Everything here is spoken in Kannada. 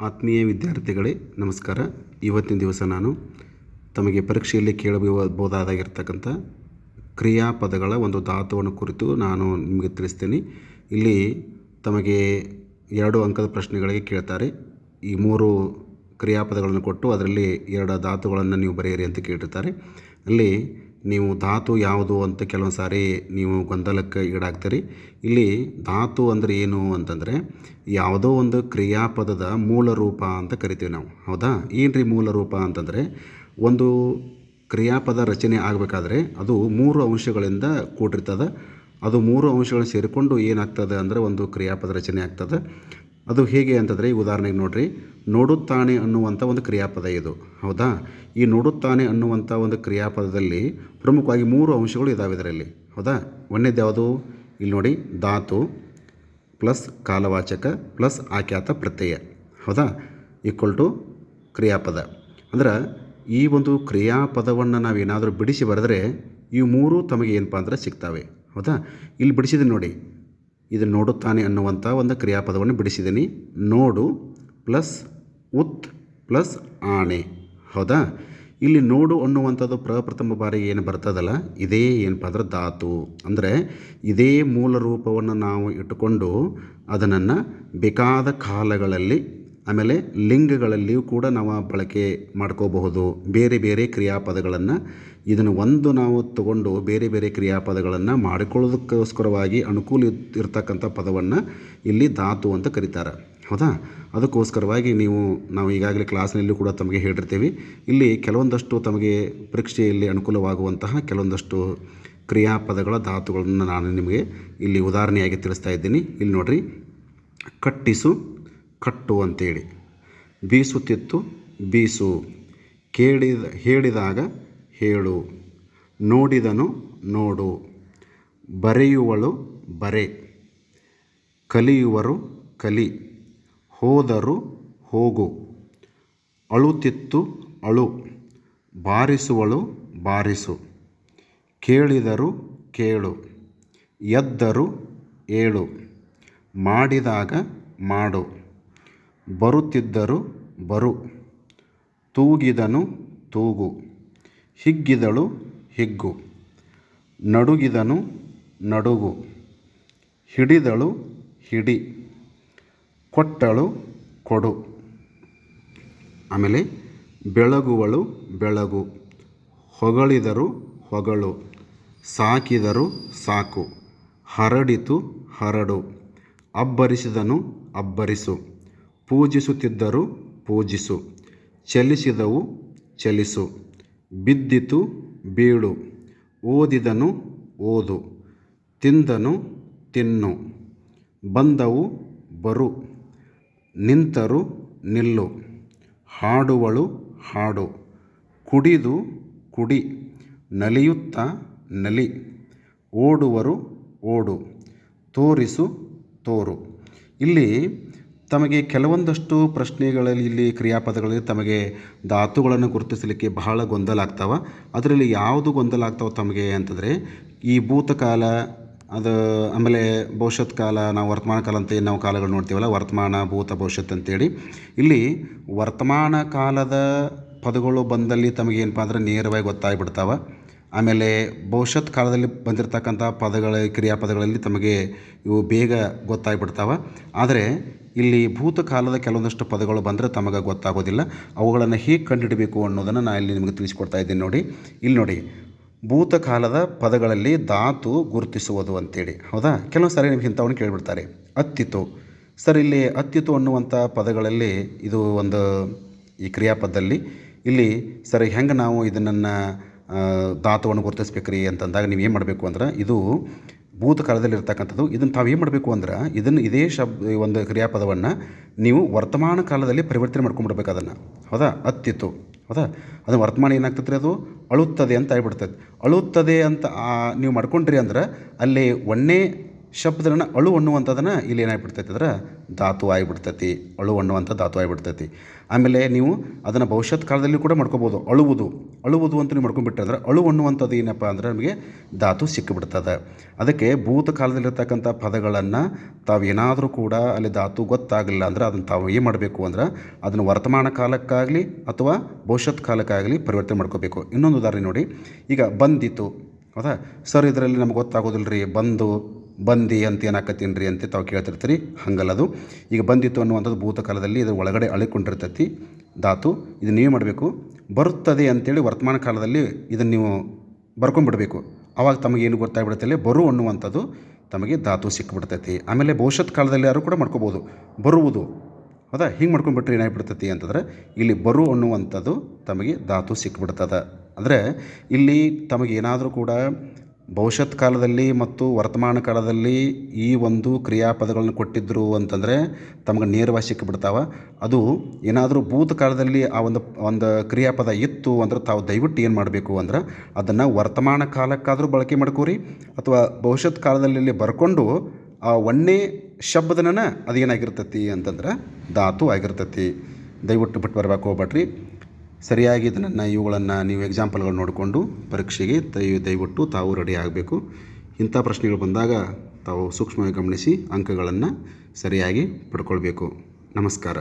ಆತ್ಮೀಯ ವಿದ್ಯಾರ್ಥಿಗಳೇ, ನಮಸ್ಕಾರ. ಇವತ್ತಿನ ದಿವಸ ನಾನು ತಮಗೆ ಪರೀಕ್ಷೆಯಲ್ಲಿ ಕೇಳಬಹುದಾಗಿರ್ತಕ್ಕಂಥ ಕ್ರಿಯಾಪದಗಳ ಒಂದು ಧಾತುವನ್ನು ಕುರಿತು ನಾನು ನಿಮಗೆ ತಿಳಿಸ್ತೇನೆ. ಇಲ್ಲಿ ತಮಗೆ ಎರಡು ಅಂಕದ ಪ್ರಶ್ನೆಗಳಿಗೆ ಕೇಳ್ತಾರೆ. ಈ ಮೂರು ಕ್ರಿಯಾಪದಗಳನ್ನು ಕೊಟ್ಟು ಅದರಲ್ಲಿ ಎರಡು ಧಾತುಗಳನ್ನು ನೀವು ಬರೆಯಿರಿ ಅಂತ ಕೇಳಿರ್ತಾರೆ. ಅಲ್ಲಿ ನೀವು ಧಾತು ಯಾವುದು ಅಂತ ಕೆಲವೊಂದು ಸಾರಿ ನೀವು ಗೊಂದಲಕ್ಕೆ ಈಡಾಗ್ತೀರಿ. ಇಲ್ಲಿ ಧಾತು ಅಂದರೆ ಏನು ಅಂತಂದರೆ ಯಾವುದೋ ಒಂದು ಕ್ರಿಯಾಪದದ ಮೂಲ ರೂಪ ಅಂತ ಕರಿತೀವಿ ನಾವು. ಹೌದಾ? ಏನು ರೀ ಮೂಲ ರೂಪ ಅಂತಂದರೆ ಒಂದು ಕ್ರಿಯಾಪದ ರಚನೆ ಆಗಬೇಕಾದ್ರೆ ಅದು ಮೂರು ಅಂಶಗಳಿಂದ ಕೂಡಿರ್ತದೆ. ಅದು ಮೂರು ಅಂಶಗಳು ಸೇರಿಕೊಂಡು ಏನಾಗ್ತದೆ ಅಂದರೆ ಒಂದು ಕ್ರಿಯಾಪದ ರಚನೆ ಆಗ್ತದೆ. ಅದು ಹೇಗೆ ಅಂತಂದರೆ ಈ ಉದಾಹರಣೆಗೆ ನೋಡಿರಿ. ನೋಡುತ್ತಾನೆ ಅನ್ನುವಂಥ ಒಂದು ಕ್ರಿಯಾಪದ ಇದು. ಹೌದಾ? ಈ ನೋಡುತ್ತಾನೆ ಅನ್ನುವಂಥ ಒಂದು ಕ್ರಿಯಾಪದದಲ್ಲಿ ಪ್ರಮುಖವಾಗಿ ಮೂರು ಅಂಶಗಳು ಇದ್ದಾವೆ ಇದರಲ್ಲಿ. ಹೌದಾ? ಒಂದನೇದು ಯಾವುದು? ಇಲ್ಲಿ ನೋಡಿ, ಧಾತು ಪ್ಲಸ್ ಕಾಲವಾಚಕ ಪ್ಲಸ್ ಆಖ್ಯಾತ ಪ್ರತ್ಯಯ. ಹೌದಾ? ಈಕ್ವಲ್ ಟು ಕ್ರಿಯಾಪದ. ಅಂದ್ರೆ ಈ ಒಂದು ಕ್ರಿಯಾಪದವನ್ನು ನಾವೇನಾದರೂ ಬಿಡಿಸಿ ಬರೆದ್ರೆ ಈ ಮೂರು ತಮಗೆ ಏನಪ್ಪ ಅಂದ್ರೆ ಸಿಗ್ತಾವೆ. ಹೌದಾ? ಇಲ್ಲಿ ಬಿಡಿಸಿದ್ರೆ ನೋಡಿ. ಇದು ನೋಡುತ್ತಾನೆ ಅನ್ನುವಂಥ ಒಂದು ಕ್ರಿಯಾಪದವನ್ನು ಬಿಡಿಸಿದ್ದೀನಿ. ನೋಡು ಪ್ಲಸ್ ಉತ್ ಪ್ಲಸ್ ಆಣೆ. ಹೌದಾ? ಇಲ್ಲಿ ನೋಡು ಅನ್ನುವಂಥದ್ದು ಪ್ರಪ್ರಥಮ ಬಾರಿಗೆ ಏನು ಬರ್ತದಲ್ಲ, ಇದೇ ಏನಪ್ಪ ಅಂದ್ರೆ ಧಾತು. ಅಂದರೆ ಇದೇ ಮೂಲ ರೂಪವನ್ನು ನಾವು ಇಟ್ಟುಕೊಂಡು ಅದನ್ನು ಬೇಕಾದ ಕಾಲಗಳಲ್ಲಿ ಆಮೇಲೆ ಲಿಂಗಗಳಲ್ಲಿಯೂ ಕೂಡ ನಾವು ಬಳಕೆ ಮಾಡ್ಕೋಬಹುದು. ಬೇರೆ ಬೇರೆ ಕ್ರಿಯಾಪದಗಳನ್ನು ಇದನ್ನು ಒಂದು ನಾವು ತಗೊಂಡು ಬೇರೆ ಬೇರೆ ಕ್ರಿಯಾಪದಗಳನ್ನು ಮಾಡಿಕೊಳ್ಳೋದಕ್ಕೋಸ್ಕರವಾಗಿ ಅನುಕೂಲ ಇರ್ತಕ್ಕಂಥ ಪದವನ್ನು ಇಲ್ಲಿ ಧಾತು ಅಂತ ಕರೀತಾರೆ. ಹೌದಾ? ಅದಕ್ಕೋಸ್ಕರವಾಗಿ ನೀವು, ನಾವು ಈಗಾಗಲೇ ಕ್ಲಾಸ್ನಲ್ಲೂ ಕೂಡ ತಮಗೆ ಹೇಳಿರ್ತೀವಿ. ಇಲ್ಲಿ ಕೆಲವೊಂದಷ್ಟು ತಮಗೆ ಪರೀಕ್ಷೆಯಲ್ಲಿ ಅನುಕೂಲವಾಗುವಂತಹ ಕೆಲವೊಂದಷ್ಟು ಕ್ರಿಯಾಪದಗಳ ಧಾತುಗಳನ್ನು ನಾನು ನಿಮಗೆ ಇಲ್ಲಿ ಉದಾಹರಣೆಯಾಗಿ ತಿಳಿಸ್ತಾ ಇದ್ದೀನಿ. ಇಲ್ಲಿ ನೋಡಿರಿ. ಕಟ್ಟಿಸು ಕಟ್ಟು ಅಂತೇಳಿ. ಬೀಸುತ್ತಿತ್ತು ಬೀಸು. ಕೇಳಿದ, ಹೇಳಿದಾಗ ಹೇಳು. ನೋಡಿದನು ನೋಡು. ಬರೆಯುವಳು ಬರೆ. ಕಲಿಯುವರು ಕಲಿ. ಹೋದರು ಹೋಗು. ಅಳುತ್ತಿತ್ತು ಅಳು. ಬಾರಿಸುವಳು ಬಾರಿಸು. ಕೇಳಿದರು ಕೇಳು. ಎದ್ದರು ಏಳು. ಮಾಡಿದಾಗ ಮಾಡು. ಬರುತ್ತಿದ್ದರು ಬರು, ತೂಗಿದನು ತೂಗು, ಹಿಗ್ಗಿದಳು ಹಿಗ್ಗು, ನಡುಗಿದನು ನಡುಗು, ಹಿಡಿದಳು ಹಿಡಿ, ಕೊಟ್ಟಳು ಕೊಡು. ಆಮೇಲೆ ಬೆಳಗುವಳು ಬೆಳಗು, ಹೊಗಳಿದರು ಹೊಗಳು, ಸಾಕಿದರು ಸಾಕು, ಹರಡಿತು ಹರಡು, ಅಬ್ಬರಿಸಿದನು ಅಬ್ಬರಿಸು. ಪೂಜಿಸುತ್ತಿದ್ದರು ಪೂಜಿಸು, ಚಲಿಸಿದವು ಚಲಿಸು, ಬಿದ್ದಿತು ಬೀಳು, ಓದಿದನು ಓದು, ತಿಂದನು ತಿನ್ನು, ಬಂದವು ಬರು, ನಿಂತರು ನಿಲ್ಲು, ಹಾಡುವಳು ಹಾಡು, ಕುಡಿದು ಕುಡಿ, ನಲಿಯುತ್ತ ನಲಿ, ಓಡುವರು ಓಡು, ತೋರಿಸು ತೋರು. ಇಲ್ಲಿ ತಮಗೆ ಕೆಲವೊಂದಷ್ಟು ಪ್ರಶ್ನೆಗಳಲ್ಲಿ ಇಲ್ಲಿ ಕ್ರಿಯಾಪದಗಳಲ್ಲಿ ತಮಗೆ ಧಾತುಗಳನ್ನು ಗುರುತಿಸಲಿಕ್ಕೆ ಬಹಳ ಗೊಂದಲ ಆಗ್ತಾವೆ. ಅದರಲ್ಲಿ ಯಾವುದು ಗೊಂದಲ ಆಗ್ತಾವೆ ತಮಗೆ ಅಂತಂದರೆ, ಈ ಭೂತಕಾಲ, ಅದು ಆಮೇಲೆ ಭವಿಷ್ಯತ್ ಕಾಲ, ನಾವು ವರ್ತಮಾನ ಕಾಲ ಅಂತ ಏನು ನಾವು ಕಾಲಗಳು ನೋಡ್ತೀವಲ್ಲ, ವರ್ತಮಾನ, ಭೂತ, ಭವಿಷ್ಯತ್ ಅಂತೇಳಿ. ಇಲ್ಲಿ ವರ್ತಮಾನ ಕಾಲದ ಪದಗಳು ಬಂದಲ್ಲಿ ತಮಗೇನಪ್ಪ ಅಂದ್ರೆ ನೇರವಾಗಿ ಗೊತ್ತಾಗ್ಬಿಡ್ತಾವೆ. ಆಮೇಲೆ ಭವಿಷ್ಯತ್ ಕಾಲದಲ್ಲಿ ಬಂದಿರತಕ್ಕಂಥ ಪದಗಳ ಕ್ರಿಯಾಪದಗಳಲ್ಲಿ ತಮಗೆ ಇವು ಬೇಗ ಗೊತ್ತಾಗ್ಬಿಡ್ತಾವೆ. ಆದರೆ ಇಲ್ಲಿ ಭೂತಕಾಲದ ಕೆಲವೊಂದಷ್ಟು ಪದಗಳು ಬಂದರೆ ತಮಗೆ ಗೊತ್ತಾಗೋದಿಲ್ಲ. ಅವುಗಳನ್ನು ಹೇಗೆ ಕಂಡುಹಿಡಬೇಕು ಅನ್ನೋದನ್ನು ನಾನು ಇಲ್ಲಿ ನಿಮಗೆ ತಿಳಿಸ್ಕೊಡ್ತಾ ಇದ್ದೀನಿ ನೋಡಿ. ಇಲ್ಲಿ ನೋಡಿ, ಭೂತಕಾಲದ ಪದಗಳಲ್ಲಿ ಧಾತು ಗುರುತಿಸುವುದು ಅಂತೇಳಿ. ಹೌದಾ? ಕೆಲವೊಂದು ಸಾರಿ ನಿಮ್ಗೆ ಇಂಥವನ್ನು ಕೇಳಿಬಿಡ್ತಾರೆ. ಅತ್ತಿತು. ಸರ್, ಇಲ್ಲಿ ಅತ್ತಿತು ಅನ್ನುವಂಥ ಪದಗಳಲ್ಲಿ ಇದು ಒಂದು ಈ ಕ್ರಿಯಾಪದದಲ್ಲಿ ಇಲ್ಲಿ ಸರ್ ಹೆಂಗೆ ನಾವು ಇದನ್ನು ಧಾತುವನ್ನು ಗುರುತಿಸ್ಬೇಕ್ರಿ ಅಂತಂದಾಗ ನೀವು ಏನು ಮಾಡಬೇಕು ಅಂದ್ರೆ ಇದು ಭೂತಕಾಲದಲ್ಲಿರ್ತಕ್ಕಂಥದ್ದು ಇದನ್ನು ತಾವು ಏನು ಮಾಡಬೇಕು ಅಂದ್ರೆ ಇದನ್ನು ಇದೇ ಶಬ್ದ ಒಂದು ಕ್ರಿಯಾಪದವನ್ನು ನೀವು ವರ್ತಮಾನ ಕಾಲದಲ್ಲಿ ಪರಿವರ್ತನೆ ಮಾಡ್ಕೊಂಡ್ಬಿಡ್ಬೇಕು ಅದನ್ನು. ಹೌದಾ? ಅತ್ತಿತ್ತು. ಹೌದಾ? ಅದು ವರ್ತಮಾನ ಏನಾಗ್ತದೆ ಅದು? ಅಳುತ್ತದೆ ಅಂತ ಆಗಿಬಿಡ್ತದೆ ಅಳುತ್ತದೆ ಅಂತ ನೀವು ಮಾಡ್ಕೊಂಡ್ರಿ ಅಂದ್ರೆ ಅಲ್ಲಿ ಒಣ್ಣೆ ಶಬ್ದನ ಅಳು ಅನ್ನುವಂಥದ್ದನ್ನು ಇಲ್ಲಿ ಏನಾಗ್ಬಿಡ್ತೈತೆ ಅಂದ್ರೆ ಧಾತು ಆಗಿಬಿಡ್ತೈತಿ, ಅಳು ಅನ್ನುವಂಥ ಧಾತು ಆಗಿಬಿಡ್ತೈತಿ. ಆಮೇಲೆ ನೀವು ಅದನ್ನು ಭವಿಷ್ಯತ್ ಕಾಲದಲ್ಲಿ ಕೂಡ ಮಾಡ್ಕೋಬೋದು. ಅಳುವುದು ಅಳುವುದು ಅಂತ ನೀವು ಮಾಡ್ಕೊಂಡ್ಬಿಟ್ರೆ ಅಂದ್ರೆ ಅಳು ಅನ್ನುವಂಥದ್ದು ಏನಪ್ಪ ಅಂದ್ರೆ ನಮಗೆ ಧಾತು ಸಿಕ್ಕಿಬಿಡ್ತದೆ. ಅದಕ್ಕೆ ಭೂತ ಕಾಲದಲ್ಲಿರ್ತಕ್ಕಂಥ ಪದಗಳನ್ನು ತಾವೇನಾದರೂ ಕೂಡ ಅಲ್ಲಿ ಧಾತು ಗೊತ್ತಾಗಲಿಲ್ಲ ಅಂದ್ರೆ ಅದನ್ನು ತಾವು ಏನು ಮಾಡಬೇಕು ಅಂದ್ರೆ ಅದನ್ನು ವರ್ತಮಾನ ಕಾಲಕ್ಕಾಗಲಿ ಅಥವಾ ಭವಿಷ್ಯತ್ ಕಾಲಕ್ಕಾಗಲಿ ಪರಿವರ್ತನೆ ಮಾಡ್ಕೋಬೇಕು. ಇನ್ನೊಂದು ಉದಾಹರಣೆ ನೋಡಿ. ಈಗ ಬಂದಿತು. ಹೌದಾ ಸರ್, ಇದರಲ್ಲಿ ನಮ್ಗೆ ಗೊತ್ತಾಗೋದಿಲ್ಲ ರೀ ಬಂದು, ಬಂದಿ ಅಂತ ಏನಾಕತ್ತೀನಿ ರೀ ಅಂತ ತಾವು ಕೇಳ್ತಿರ್ತೀರಿ. ಹಂಗಲ್ಲದು ಈಗ ಬಂದಿತ್ತು ಅನ್ನುವಂಥದ್ದು ಭೂತಕಾಲದಲ್ಲಿ ಇದರ ಒಳಗಡೆ ಅಳಿಕೊಂಡಿರ್ತೈತಿ ಧಾತು. ಇದು ನೀವು ಮಾಡಬೇಕು. ಬರುತ್ತದೆ ಅಂತೇಳಿ ವರ್ತಮಾನ ಕಾಲದಲ್ಲಿ ಇದನ್ನು ನೀವು ಬರ್ಕೊಂಡ್ಬಿಡಬೇಕು ಆವಾಗ ತಮಗೆ ಏನು ಗೊತ್ತಾಗ್ಬಿಡುತ್ತೆ ಅಲ್ಲಿ ಬರು ಅನ್ನುವಂಥದ್ದು ತಮಗೆ ಧಾತು ಸಿಕ್ಕಿಬಿಡ್ತೈತಿ ಆಮೇಲೆ ಭವಿಷ್ಯತ್ ಕಾಲದಲ್ಲಿ ಯಾರು ಕೂಡ ಮಾಡ್ಕೋಬೋದು. ಬರುವುದು. ಹೌದಾ ಹಿಂಗೆ ಮಾಡ್ಕೊಂಡ್ಬಿಟ್ರೆ ಏನಾಗ್ಬಿಡ್ತೈತಿ ಅಂತಂದ್ರೆ, ಇಲ್ಲಿ ಬರು ಅನ್ನುವಂಥದ್ದು ತಮಗೆ ಧಾತು ಸಿಕ್ಕಿಬಿಡ್ತದೆ ಅಂದರೆ ಇಲ್ಲಿ ತಮಗೆ ಏನಾದರೂ ಕೂಡ ಭವಿಷ್ಯತ್ ಕಾಲದಲ್ಲಿ ಮತ್ತು ವರ್ತಮಾನ ಕಾಲದಲ್ಲಿ ಈ ಒಂದು ಕ್ರಿಯಾಪದಗಳನ್ನು ಕೊಟ್ಟಿದ್ದರು ಅಂತಂದರೆ ತಮಗೆ ನೇರವಾಗಿ ಸಿಕ್ಕಿಬಿಡ್ತಾವೆ. ಅದು ಏನಾದರೂ ಭೂತ ಕಾಲದಲ್ಲಿ ಆ ಒಂದು ಒಂದು ಕ್ರಿಯಾಪದ ಇತ್ತು ಅಂದ್ರೆ ತಾವು ದಯವಿಟ್ಟು ಏನು ಮಾಡಬೇಕು ಅಂದ್ರೆ ಅದನ್ನು ವರ್ತಮಾನ ಕಾಲಕ್ಕಾದರೂ ಬಳಕೆ ಮಾಡ್ಕೋರಿ ಅಥವಾ ಭವಿಷ್ಯತ್ ಕಾಲದಲ್ಲಿ ಇಲ್ಲಿ ಬರ್ಕೊಂಡು ಆ ಒಣ್ಣೆ ಶಬ್ದನ ಅದೇನಾಗಿರ್ತೈತಿ ಅಂತಂದ್ರೆ ಧಾತು ಆಗಿರ್ತೈತಿ. ದಯವಿಟ್ಟು ಬಿಟ್ಟು ಬರಬೇಕು ಹೋಗ್ಬೇಡ್ರಿ. ಸರಿಯಾಗಿ ಇದನ್ನು ಇವುಗಳನ್ನು ನೀವು ಎಕ್ಸಾಂಪಲ್ಗಳು ನೋಡಿಕೊಂಡು ಪರೀಕ್ಷೆಗೆ ದಯ ದಯವಿಟ್ಟು ತಾವು ರೆಡಿ ಆಗಬೇಕು. ಇಂಥ ಪ್ರಶ್ನೆಗಳು ಬಂದಾಗ ತಾವು ಸೂಕ್ಷ್ಮವಾಗಿ ಗಮನಿಸಿ ಅಂಕಗಳನ್ನು ಸರಿಯಾಗಿ ಪಡ್ಕೊಳ್ಬೇಕು. ನಮಸ್ಕಾರ.